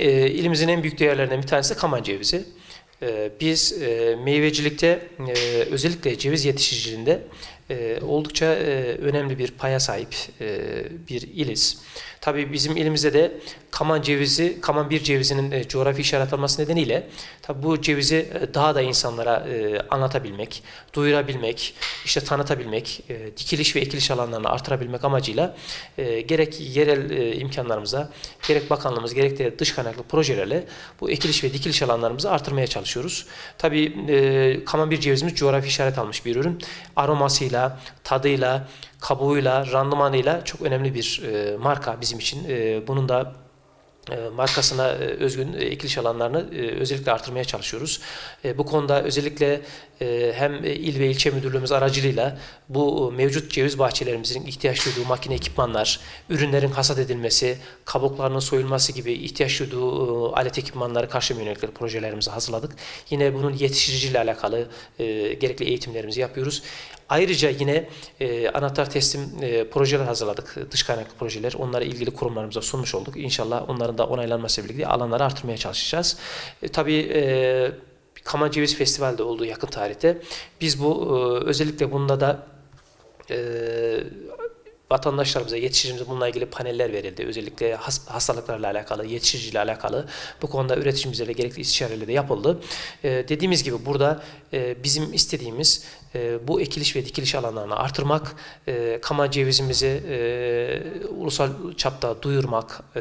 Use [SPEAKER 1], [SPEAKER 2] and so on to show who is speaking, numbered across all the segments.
[SPEAKER 1] e, ilimizin en büyük değerlerinden bir tanesi de kaman cevizi. E, biz e, meyvecilikte e, özellikle ceviz yetiştiriciliğinde e, oldukça e, önemli bir paya sahip e, bir iliz. Tabii bizim ilimizde de kaman cevizi, kaman bir cevizinin e, coğrafi işaret alması nedeniyle tabii bu cevizi e, daha da insanlara e, anlatabilmek, duyurabilmek, işte tanıtabilmek, e, dikiliş ve ekiliş alanlarını artırabilmek amacıyla e, gerek yerel e, imkanlarımıza, gerek bakanlığımız, gerek de dış kaynaklı projelerle bu ekiliş ve dikiliş alanlarımızı artırmaya çalışıyoruz. Tabii e, kaman bir cevizimiz coğrafi işaret almış bir ürün. Aromasıyla, tadıyla, kabuğuyla, randımanıyla çok önemli bir e, marka bizim için. E, bunun da e, markasına e, özgün e, ekiliş alanlarını özellikle artırmaya çalışıyoruz. Bu konuda özellikle hem il ve ilçe müdürlüğümüz aracılığıyla bu mevcut ceviz bahçelerimizin ihtiyaç duyduğu makine ekipmanlar, ürünlerin hasat edilmesi, kabuklarının soyulması gibi ihtiyaç duyduğu alet ekipmanları karşılama yönelik projelerimizi hazırladık. Yine bunun yetiştiriciyle alakalı gerekli eğitimlerimizi yapıyoruz. Ayrıca yine e, anahtar teslim e, projeler hazırladık. Dış kaynaklı projeler. Onları ilgili kurumlarımıza sunmuş olduk. İnşallah onların da onaylanmasıyla birlikte alanları artırmaya çalışacağız. E, tabii e, Kaman Ceviz Festivali de olduğu yakın tarihte. Biz bu e, özellikle bunda da e, vatandaşlarımıza, yetiştiricimize bununla ilgili paneller verildi. Özellikle has- hastalıklarla alakalı, yetiştiriciyle alakalı bu konuda üreticimizle gerekli istişareler de yapıldı. Ee, dediğimiz gibi burada e, bizim istediğimiz e, bu ekiliş ve dikiliş alanlarını artırmak, e, kaman cevizimizi e, ulusal çapta duyurmak, e,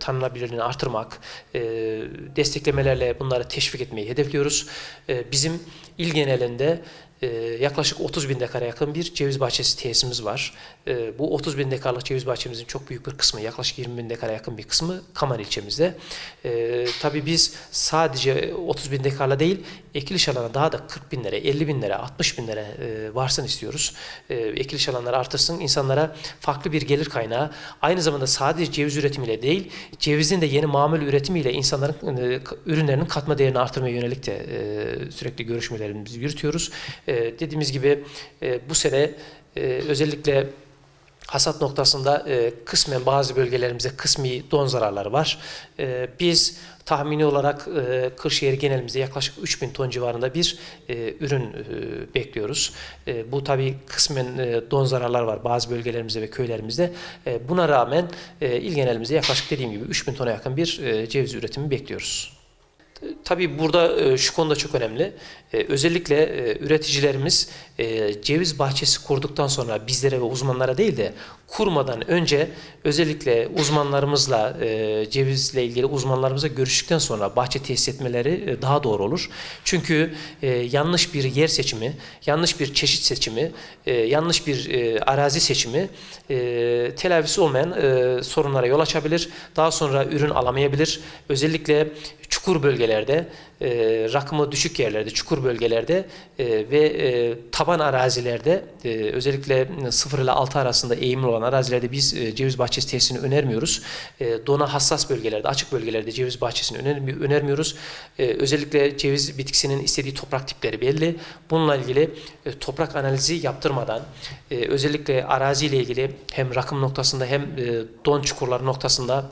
[SPEAKER 1] tanınabilirliğini artırmak, e, desteklemelerle bunları teşvik etmeyi hedefliyoruz. E, bizim il genelinde yaklaşık 30 bin dekara yakın bir ceviz bahçesi tesisimiz var. E, bu 30 bin dekarlık ceviz bahçemizin çok büyük bir kısmı, yaklaşık 20 bin dekara yakın bir kısmı Kaman ilçemizde. E, tabii biz sadece 30 bin dekarla değil, ekiliş alanı daha da 40 bin lira, 50 bin lira, 60 bin lira varsın istiyoruz. Ekiliş alanları artırsın, insanlara farklı bir gelir kaynağı, aynı zamanda sadece ceviz üretimiyle değil, cevizin de yeni mamul üretimiyle insanların e, ürünlerinin katma değerini artırmaya yönelik de e, sürekli görüşmelerimizi yürütüyoruz. E, dediğimiz gibi e, bu sene e, özellikle hasat noktasında e, kısmen bazı bölgelerimizde kısmi don zararları var. Biz tahmini olarak e, Kırşehir genelimizde yaklaşık 3000 ton civarında bir ürün bekliyoruz. Bu tabii kısmen don zararlar var bazı bölgelerimizde ve köylerimizde. Buna rağmen il genelimizde yaklaşık dediğim gibi 3000 tona yakın bir e, ceviz üretimi bekliyoruz. Tabii burada e, şu konuda çok önemli. E, Özellikle e, üreticilerimiz ceviz bahçesi kurduktan sonra bizlere ve uzmanlara değil de kurmadan önce özellikle uzmanlarımızla cevizle ilgili uzmanlarımızla görüştükten sonra bahçe tesis etmeleri daha doğru olur. Çünkü yanlış bir yer seçimi, yanlış bir çeşit seçimi, yanlış bir arazi seçimi telafisi olmayan sorunlara yol açabilir. Daha sonra ürün alamayabilir. Özellikle çukur bölgelerde, e, rakımı düşük yerlerde, çukur bölgelerde e, ve e, taban arazilerde e, özellikle 0 ile 6 arasında eğimli olan arazilerde biz e, ceviz bahçesi tesisini önermiyoruz. E, dona hassas bölgelerde, açık bölgelerde ceviz bahçesini önermi- önermiyoruz. E, özellikle ceviz bitkisinin istediği toprak tipleri belli. Bununla ilgili e, toprak analizi yaptırmadan e, özellikle araziyle ilgili hem rakım noktasında hem e, don çukurları noktasında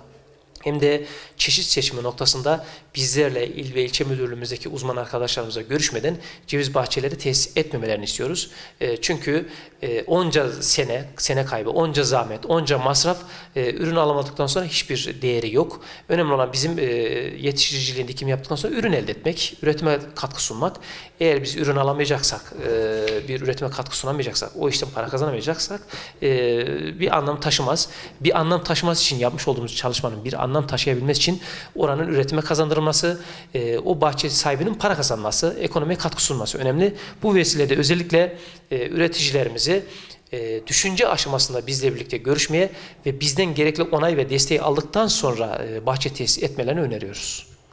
[SPEAKER 1] hem de çeşit seçimi noktasında bizlerle il ve ilçe müdürlüğümüzdeki uzman arkadaşlarımızla görüşmeden ceviz bahçeleri tesis etmemelerini istiyoruz. E, çünkü e, onca sene, sene kaybı, onca zahmet, onca masraf e, ürün alamadıktan sonra hiçbir değeri yok. Önemli olan bizim e, yetiştiriciliğin dikim yaptıktan sonra ürün elde etmek, üretime katkı sunmak. Eğer biz ürün alamayacaksak, e, bir üretime katkı sunamayacaksak, o işten para kazanamayacaksak e, bir anlam taşımaz. Bir anlam taşıması için yapmış olduğumuz çalışmanın bir anlam taşıyabilmesi için oranın üretime kazandırılması, e, o bahçe sahibinin para kazanması, ekonomiye katkı sunması önemli. Bu vesilede özellikle e, üreticilerimizi e, düşünce aşamasında bizle birlikte görüşmeye ve bizden gerekli onay ve desteği aldıktan sonra e, bahçe tesis etmelerini öneriyoruz.